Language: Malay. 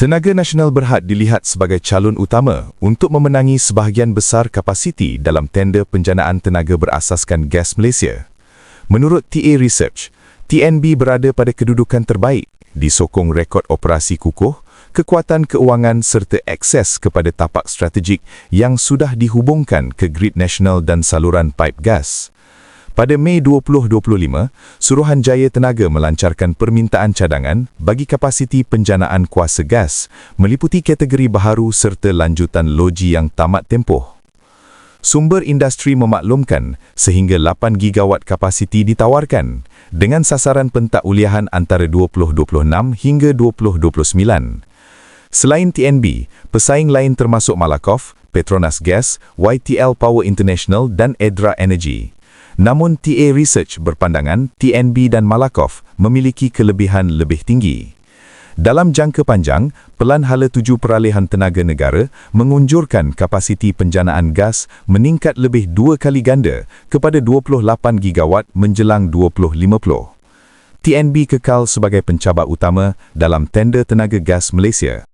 Tenaga Nasional Berhad dilihat sebagai calon utama untuk memenangi sebahagian besar kapasiti dalam tender penjanaan tenaga berasaskan gas Malaysia. Menurut TA Research, TNB berada pada kedudukan terbaik disokong rekod operasi kukuh, kekuatan keuangan serta akses kepada tapak strategik yang sudah dihubungkan ke grid nasional dan saluran pipe gas. Pada Mei 2025, Suruhanjaya Tenaga melancarkan permintaan cadangan bagi kapasiti penjanaan kuasa gas meliputi kategori baharu serta lanjutan loji yang tamat tempoh. Sumber industri memaklumkan sehingga 8 gigawatt kapasiti ditawarkan dengan sasaran pentakuliahan antara 2026 hingga 2029. Selain TNB, pesaing lain termasuk Malakoff, Petronas Gas, YTL Power International dan Edra Energy. Namun TA Research berpandangan TNB dan Malakoff memiliki kelebihan lebih tinggi. Dalam jangka panjang, Pelan Hala Tuju Peralihan Tenaga Negara mengunjurkan kapasiti penjanaan gas meningkat lebih dua kali ganda kepada 28 gigawatt menjelang 2050. TNB kekal sebagai pencabar utama dalam tender tenaga gas Malaysia.